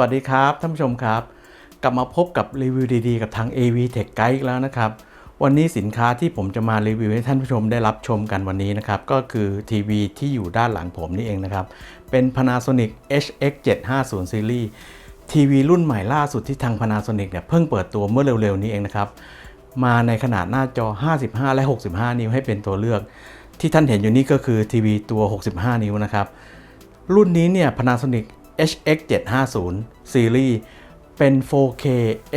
วัสดีครับท่านผู้ชมครับ กลับมาพบกับรีวิวดีๆ กับทาง AV Tech Guide อีกแล้วนะครับ วันนี้สินค้าที่ผมจะมารีวิวให้ท่านผู้ชมได้รับชมกันวันนี้นะครับ ก็คือทีวีที่อยู่ด้านหลังผมนี่เองนะครับ เป็น Panasonic HX 750 Series ทีวีรุ่นใหม่ล่าสุดที่ทาง Panasonic เนี่ยเพิ่งเปิดตัวเมื่อเร็วๆนี้เองนะครับ มาในขนาดหน้าจอ 55 และ 65 นิ้วให้เป็นตัวเลือก ที่ท่านเห็นอยู่นี่ก็คือทีวีตัว 65 นิ้วนะครับรุ่นนี้เนี่ย Panasonic HX 750 Series เป็น 4K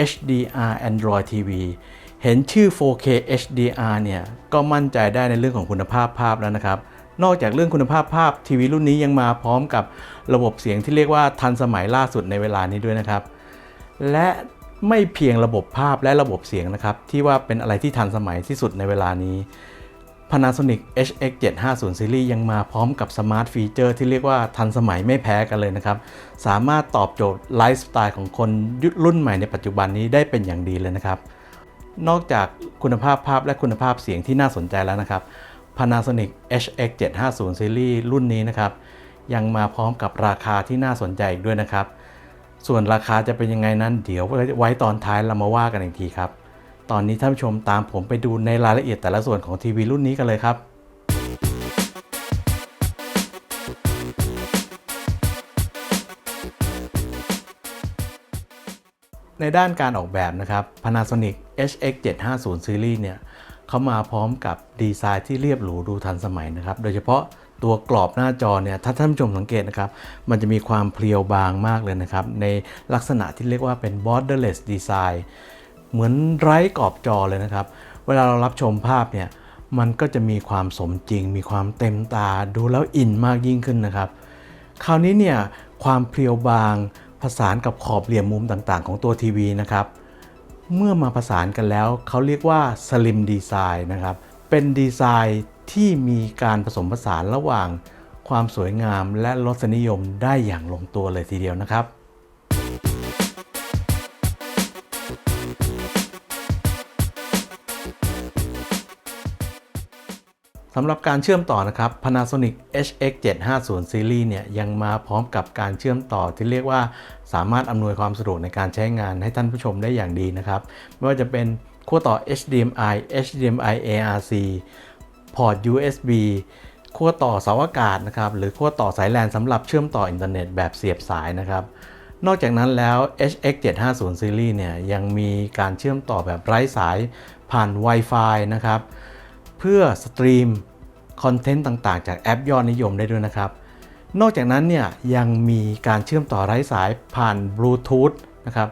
HDR Android TV เห็นชื่อ 4K HDR เนี่ยก็มั่นใจได้ในเรื่องของคุณภาพภาพแล้วนะครับ นอกจากเรื่องคุณภาพภาพทีวีรุ่นนี้ยังมาพร้อมกับระบบเสียงที่เรียกว่าทันสมัยล่าสุดในเวลานี้ด้วยนะครับ และไม่เพียงระบบภาพและระบบเสียงนะครับ ที่ว่าเป็นอะไรที่ทันสมัยที่สุดในเวลานี้ Panasonic HX 750 Series ยังมาพร้อมกับสมาร์ทฟีเจอร์ที่เรียกว่าทันสมัยไม่แพ้กันเลยนะครับ สามารถตอบโจทย์ไลฟ์สไตล์ของคนยุครุ่นใหม่ในปัจจุบันนี้ได้เป็นอย่างดีเลยนะครับ นอกจากคุณภาพภาพและคุณภาพเสียงที่น่าสนใจแล้วนะครับ Panasonic HX 750 Series รุ่นนี้นะครับ ยังมาพร้อมกับราคาที่น่าสนใจอีกด้วยนะครับ ส่วนราคาจะเป็นยังไงนั้นเดี๋ยวไว้ตอนท้ายเรามาว่ากันอีกทีครับ ตอนนี้ท่านผู้ชมตามผมไปดูในรายละเอียดแต่ละส่วนของทีวีรุ่นนี้กันเลยครับในด้านการออกแบบนะครับ Panasonic HX 750 Series เนี่ยเขามาพร้อมกับดีไซน์ที่เรียบหรูดูทันสมัยนะครับ โดยเฉพาะตัวกรอบหน้าจอเนี่ย ถ้าท่านผู้ชมสังเกตนะครับ มันจะมีความเพรียวบางมากเลยนะครับ ในลักษณะที่เรียกว่าเป็น borderless design เหมือนไร้กรอบจอเลยนะครับ เวลาเรารับชมภาพเนี่ยมันก็จะมีความสมจริง มีความเต็มตาดูแล้วอินมากยิ่งขึ้นนะครับ คราวนี้เนี่ยความเพรียวบางผสานกับขอบเหลี่ยมมุมต่างๆ ของตัวทีวีนะครับ เมื่อมาผสานกันแล้วเขาเรียกว่า Slim Design นะครับ เป็นดีไซน์ที่มีการผสมผสานระหว่างความสวยงามและรสนิยมได้อย่างลงตัวเลยทีเดียวนะครับ สำหรับการเชื่อมต่อนะครับ Panasonic HX 750 Series เนี่ยยังมาพร้อมกับการเชื่อมต่อที่เรียกว่าสามารถอำนวยความสะดวกในการใช้งานให้ท่านผู้ชมได้อย่างดีนะครับ ไม่ว่าจะเป็นขั้วต่อ HDMI HDMI ARC พอร์ต USB ขั้วต่อเสาอากาศนะครับ หรือขั้วต่อสายแลนสำหรับเชื่อมต่ออินเทอร์เน็ตแบบเสียบสายนะครับนอกจากนั้นแล้ว HX 750 Series เนี่ยยังมีการเชื่อมต่อแบบไร้สายผ่าน Wi-Fi นะครับ เพื่อสตรีมคอนเทนต์ต่างๆ จากแอปยอดนิยมได้ด้วยนะครับ นอกจากนั้นเนี่ยยังมีการเชื่อมต่อไร้สายผ่านบลูทูธนะครับ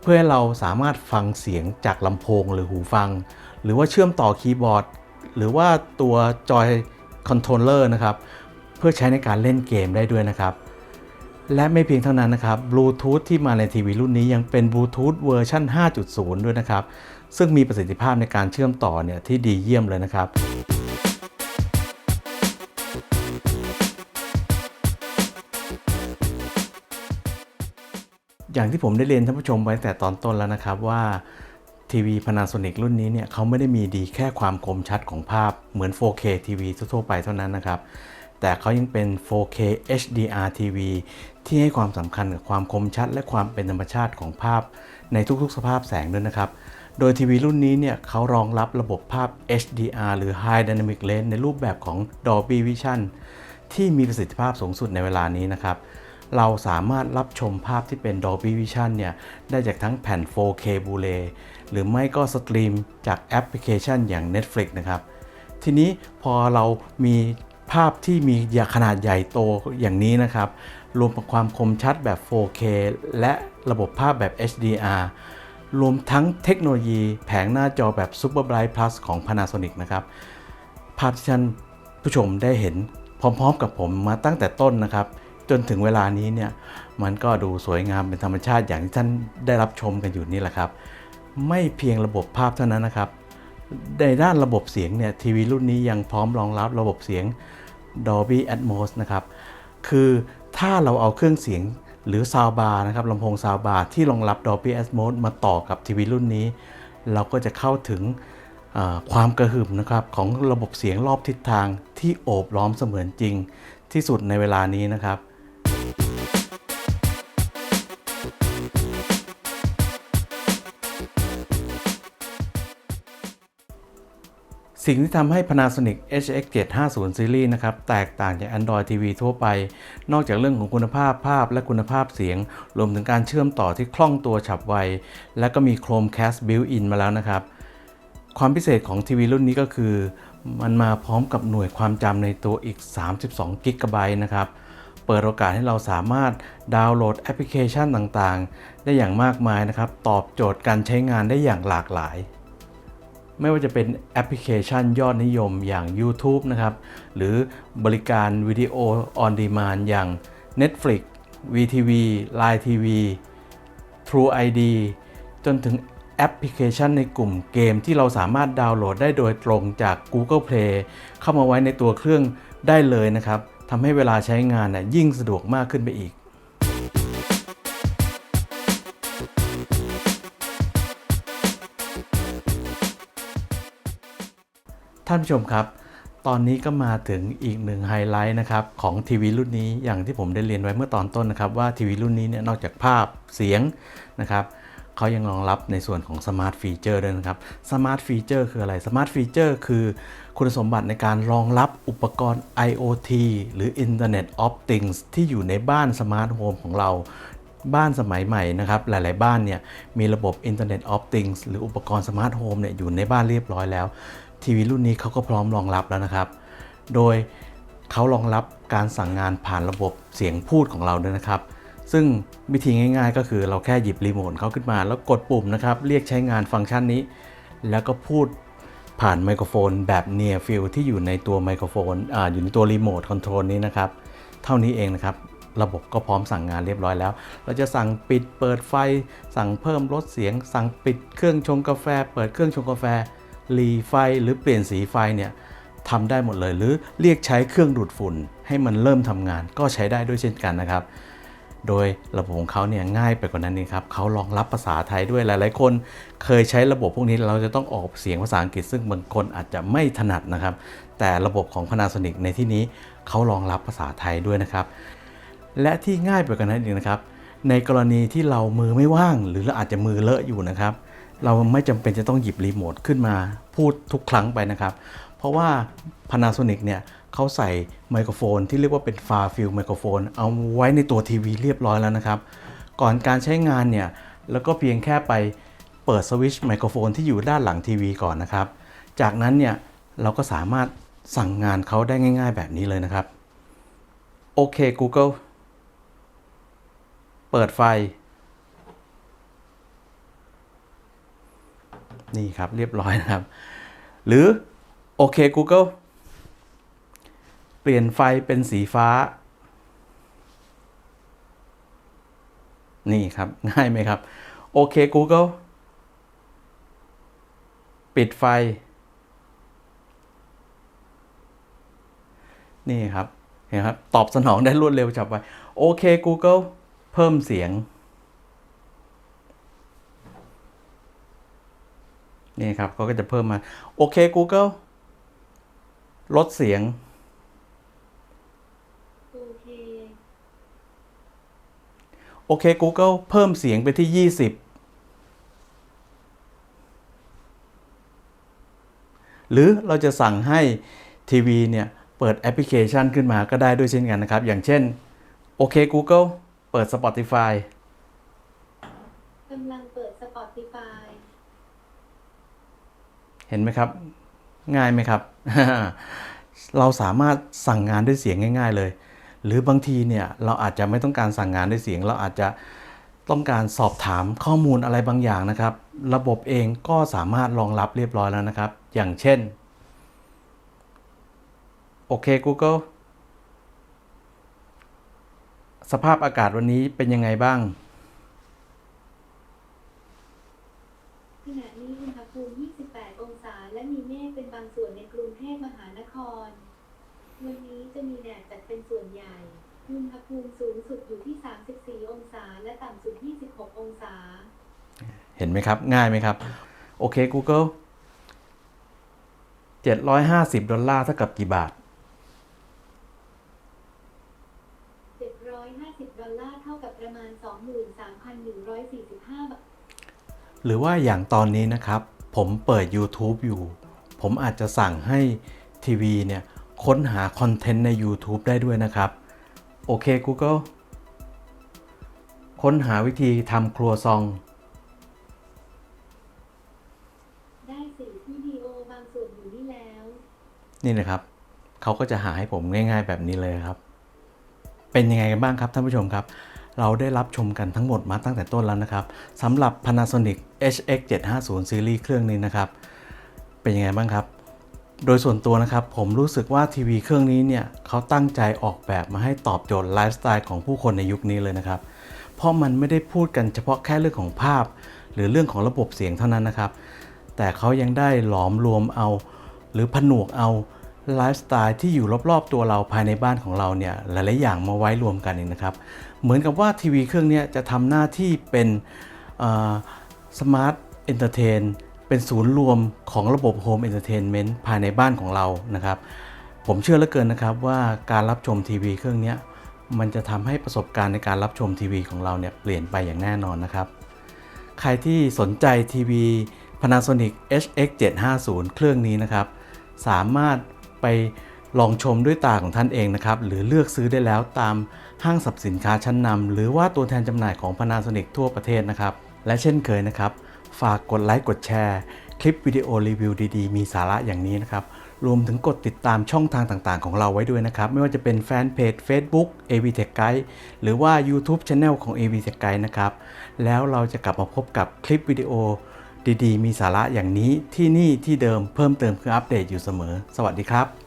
เพื่อให้เราสามารถฟังเสียงจากลำโพงหรือหูฟัง หรือว่าเชื่อมต่อคีย์บอร์ด หรือว่าตัวจอยคอนโทรลเลอร์นะครับ เพื่อใช้ในการเล่นเกมได้ด้วยนะครับ และไม่เพียงเท่านั้นนะครับบลูทูธที่มาในทีวีรุ่นนี้ยังเป็นบลูทูธเวอร์ชัน5.0 ด้วยนะครับ ซึ่งมีประสิทธิภาพในการเชื่อมต่อเนี่ยที่ดีเยี่ยมเลยนะครับอย่างที่ผมได้เรียนท่านผู้ชมไว้แต่ตอนต้นแล้วนะครับว่าทีวี Panasonic รุ่นนี้เนี่ยเขาไม่ได้มีดีแค่ความคมชัดของภาพเหมือน 4K ทีวีทั่วไปเท่านั้นนะครับ แต่เขายังเป็น 4K HDR TV ที่ให้ความสำคัญกับความคมชัด และความเป็นธรรมชาติของภาพในทุกๆ สภาพแสงด้วยนะครับ โดยทีวีรุ่นนี้เนี่ยเขารองรับระบบภาพ HDR หรือ High Dynamic Range ในรูปแบบของ Dolby Vision ที่มีประสิทธิภาพสูงสุดในเวลานี้นะครับเราสามารถรับชมภาพที่เป็น Dolby Vision เนี่ย ได้จากทั้งแผ่น 4K Blu-ray หรือไม่ก็สตรีมจากแอปพลิเคชันอย่าง Netflix นะครับ ทีนี้พอเรามี ภาพที่มีขนาดใหญ่โตอย่างนี้นะครับ รวมกับความคมชัดแบบ 4K และระบบภาพแบบ HDR รวมทั้งเทคโนโลยีแผงหน้าจอแบบ Super Bright Plus ของ Panasonic นะครับ ภาพที่ท่านผู้ชมได้เห็นพร้อมๆกับผมมาตั้งแต่ต้นนะครับ จนถึงเวลานี้เนี่ย มันก็ดูสวยงามเป็นธรรมชาติอย่างที่ท่านได้รับชมกันอยู่นี่แหละครับ ไม่เพียงระบบภาพเท่านั้นนะครับ ในด้านระบบเสียงเนี่ยทีวีรุ่นนี้ยังพร้อมรองรับระบบเสียง Dolby Atmos นะครับ คือถ้าเราเอาเครื่องเสียงหรือซาวบาร์นะครับลำโพงซาวบาร์ที่รองรับ Dolby Atmos มาต่อกับทีวีรุ่นนี้ เราก็จะเข้าถึงความกระหึ่มนะครับของระบบเสียงรอบทิศทางที่โอบล้อมเสมือนจริงที่สุดในเวลานี้นะครับ สิ่งที่ทำให้ Panasonic HX 750 Series นะครับ แตกต่างจาก Android TV ทั่วไป นอกจากเรื่องของคุณภาพภาพและคุณภาพเสียง รวมถึงการเชื่อมต่อที่คล่องตัวฉับไว และก็มี Chromecast built-in มาแล้วนะครับ ความพิเศษของทีวีรุ่นนี้ก็คือ มันมาพร้อมกับหน่วยความจำในตัวอีก 32กิกะไบต์นะครับ เปิดโอกาสให้เราสามารถดาวน์โหลดแอปพลิเคชันต่างๆ ได้อย่างมากมายนะครับ ตอบโจทย์การใช้งานได้อย่างหลากหลาย ไม่ว่าจะเป็นแอปพลิเคชันยอดนิยมอย่าง YouTube นะครับ หรือบริการวิดีโอ on demand อย่าง Netflix VTV Line TV True ID จนถึงแอปพลิเคชันในกลุ่มเกมที่เราสามารถดาวน์โหลดได้โดยตรงจาก Google Play เข้ามาไว้ในตัวเครื่องได้เลยนะครับทำให้เวลาใช้งานน่ะยิ่งสะดวกมากขึ้นไปอีก ท่านผู้ชมครับ ตอนนี้ก็มาถึงอีกหนึ่งไฮไลท์นะครับของทีวีรุ่นนี้อย่างที่ผมได้เรียนไว้เมื่อตอนต้นนะครับว่าทีวีรุ่นนี้เนี่ยนอกจากภาพเสียงนะครับเขายังรองรับในส่วนของสมาร์ทฟีเจอร์ด้วยนะครับสมาร์ทฟีเจอร์คืออะไรสมาร์ทฟีเจอร์คือคุณสมบัติในการรองรับอุปกรณ์ IoT หรือ Internet of Things ที่อยู่ในบ้านสมาร์ทโฮมของเราบ้านสมัยใหม่นะครับ หลาย ๆ บ้านเนี่ยมีระบบ Internet of Things หรืออุปกรณ์สมาร์ทโฮมเนี่ยอยู่ในบ้านเรียบร้อยแล้ว ทีวีรุ่นนี้เขาก็พร้อมรองรับแล้วนะครับ โดยเขารองรับการสั่งงานผ่านระบบเสียงพูดของเราด้วยนะครับ ซึ่งวิธีง่าย ๆ ก็คือเราแค่หยิบรีโมทเขาขึ้นมา แล้วกดปุ่มนะครับ เรียกใช้งานฟังก์ชันนี้ แล้วก็พูดผ่านไมโครโฟนแบบ Near Field ที่อยู่ในตัวไมโครโฟนออยู่ในตัวรีโมทคอนโทรลนี้นะครับ เท่านี้เองนะครับ ระบบก็พร้อมสั่งงานเรียบร้อยแล้ว เราจะสั่งปิดเปิดไฟ สั่งเพิ่มลดเสียง สั่งปิดเครื่องชงกาแฟ เปิดเครื่องชงกาแฟ หลีไฟหรือเปลี่ยนสีไฟเนี่ยทำได้หมดเลย หรือเรียกใช้เครื่องดูดฝุ่น ให้มันเริ่มทำงานก็ใช้ได้ด้วยเช่นกันนะครับ โดยระบบของเขาเนี่ยง่ายไปกว่านั้นนี่ครับเขารองรับภาษาไทยด้วยหลาย ๆ คน เคยใช้ระบบพวกนี้เราจะต้องออกเสียงภาษาอังกฤษ ซึ่งบางคนอาจจะไม่ถนัดนะครับ แต่ระบบของ Panasonic ในที่นี้เขารองรับภาษาไทยด้วยนะครับ และที่ง่ายไปกว่านั้นอีกนะครับ ในกรณีที่เรามือไม่ว่าง หรือเราอาจจะมือเลอะอยู่นะครับ เราไม่จำเป็นจะต้องหยิบรีโมทขึ้นมาพูดทุกครั้งไปนะครับ เพราะว่า Panasonic เนี่ยเขาใส่ไมโครโฟนที่เรียกว่าเป็น Far Field ไมโครโฟนเอาไว้ในตัวทีวีเรียบร้อยแล้วนะครับ ก่อนการใช้งานเนี่ยแล้วก็เพียงแค่ไปเปิดสวิตช์ไมโครโฟนที่อยู่ด้านหลังทีวีก่อนนะครับ จากนั้นเนี่ยเราก็สามารถสั่งงานเขาได้ง่าย ๆ แบบนี้เลยนะครับ โอเค Google เปิดไฟ นี่ครับเรียบร้อยนะครับ หรือโอเค Google เปลี่ยนไฟเป็นสีฟ้า นี่ครับ ง่ายไหมครับ โอเค Google ปิดไฟ นี่ครับ เห็นครับ ตอบสนองได้รวดเร็วจับไวโอเค Google เพิ่มเสียง นี่ครับเขาก็จะเพิ่มมา โอเค Google ลดเสียงโอเคโอเค Google เพิ่มเสียงไปที่ 20 หรือเราจะสั่งให้ทีวีเนี่ยเปิดแอปพลิเคชันขึ้นมาก็ได้ด้วยเช่นกันนะครับ อย่างเช่น โอเค Google เปิด Spotify กำลังเปิด Spotify เห็นไหมครับ ง่ายไหมครับ เราสามารถสั่งงานด้วยเสียงง่าย ๆ เลย หรือบางทีเนี่ยเราอาจจะไม่ต้องการสั่งงานด้วยเสียง เราอาจจะต้องการสอบถามข้อมูลอะไรบางอย่างนะครับ ระบบเองก็สามารถรองรับเรียบร้อยแล้วนะครับ อย่างเช่นโอเค Google สภาพอากาศวันนี้เป็นยังไงบ้าง ขณะนี้อุณหภูมิ 28 องศา และมีเมฆเป็นบางส่วนในกรุงเทพมหานคร วันนี้จะมีแดดจัดเป็นส่วนใหญ่ อุณหภูมิสูงสุดอยู่ที่ 34 องศา และต่ำสุด 26 องศา เห็นไหมครับ ง่ายไหมครับ โอเค Google 750 ดอลลาร์เท่ากับกี่บาท 750 ดอลลาร์เท่ากับประมาณ 23,145 บาท หรือว่าอย่างตอนนี้นะครับ ผมเปิด YouTube อยู่ผผมอาจจะสั่งให้ทีวีเนี่ย ค้นหาคอนเทนต์ใน YouTube ได้ด้วยนะครับ โอเค Google ค้นหาวิธีทำครัวซอง ได้สิวิดีโอบางส่วนอยู่นี่แล้ว นี่นะครับ เขาก็จะหาให้ผมง่ายๆแบบนี้เลยครับ เป็นยังไงกันบ้างครับท่านผู้ชมครับ เราได้รับชมกันทั้งหมดมาตั้งแต่ต้นแล้วนะครับสำหรับ Panasonic HX 750ซีรีส์เครื่องนี้นะครับ เป็นยังไงบ้างครับ โดยส่วนตัวนะครับ ผมรู้สึกว่าทีวีเครื่องนี้เนี่ยเขาตั้งใจออกแบบมาให้ตอบโจทย์ไลฟ์สไตล์ของผู้คนในยุคนี้เลยนะครับ เพราะมันไม่ได้พูดกันเฉพาะแค่เรื่องของภาพ หรือเรื่องของระบบเสียงเท่านั้นนะครับ แต่เขายังได้หลอมรวมเอา หรือผนวกเอาไลฟ์สไตล์ที่อยู่รอบๆตัวเราภายในบ้านของเราเนี่ยหลายๆอย่างมาไว้รวมกันเองนะครับ เหมือนกับว่าทีวีเครื่องนี้จะทำหน้าที่เป็นสมาร์ทเอนเตอร์เทน เป็นศูนย์รวมของระบบโฮมเอนเตอร์เทนเมนต์ภายในบ้านของเรานะครับ ผมเชื่อเหลือเกินนะครับว่าการรับชมทีวีเครื่องนี้มันจะทำให้ประสบการณ์ในการรับชมทีวีของเราเนี่ยเปลี่ยนไปอย่างแน่นอนนะครับ ใครที่สนใจทีวี Panasonic HX 750 เครื่องนี้นะครับ สามารถไปลองชมด้วยตาของท่านเองนะครับ หรือเลือกซื้อได้แล้วตามห้างสรรพสินค้าชั้นนำหรือว่าตัวแทนจำหน่ายของ Panasonic ทั่วประเทศนะครับ และเช่นเคยนะครับ ฝากกดไลค์กดแชร์ คลิปวิดีโอรีวิวดีๆ มีสาระอย่างนี้นะครับ รวมถึงกดติดตามช่องทางต่างๆ ของเราไว้ด้วยนะครับ ไม่ว่าจะเป็นแฟนเพจ Facebook AV Tech Guide หรือว่า YouTube Channel ของ AV Tech Guide นะครับ แล้วเราจะกลับมาพบกับคลิปวิดีโอดีๆ มีสาระอย่างนี้ที่นี่ที่เดิมเพิ่มเติมคืออัปเดตอยู่เสมอ สวัสดีครับ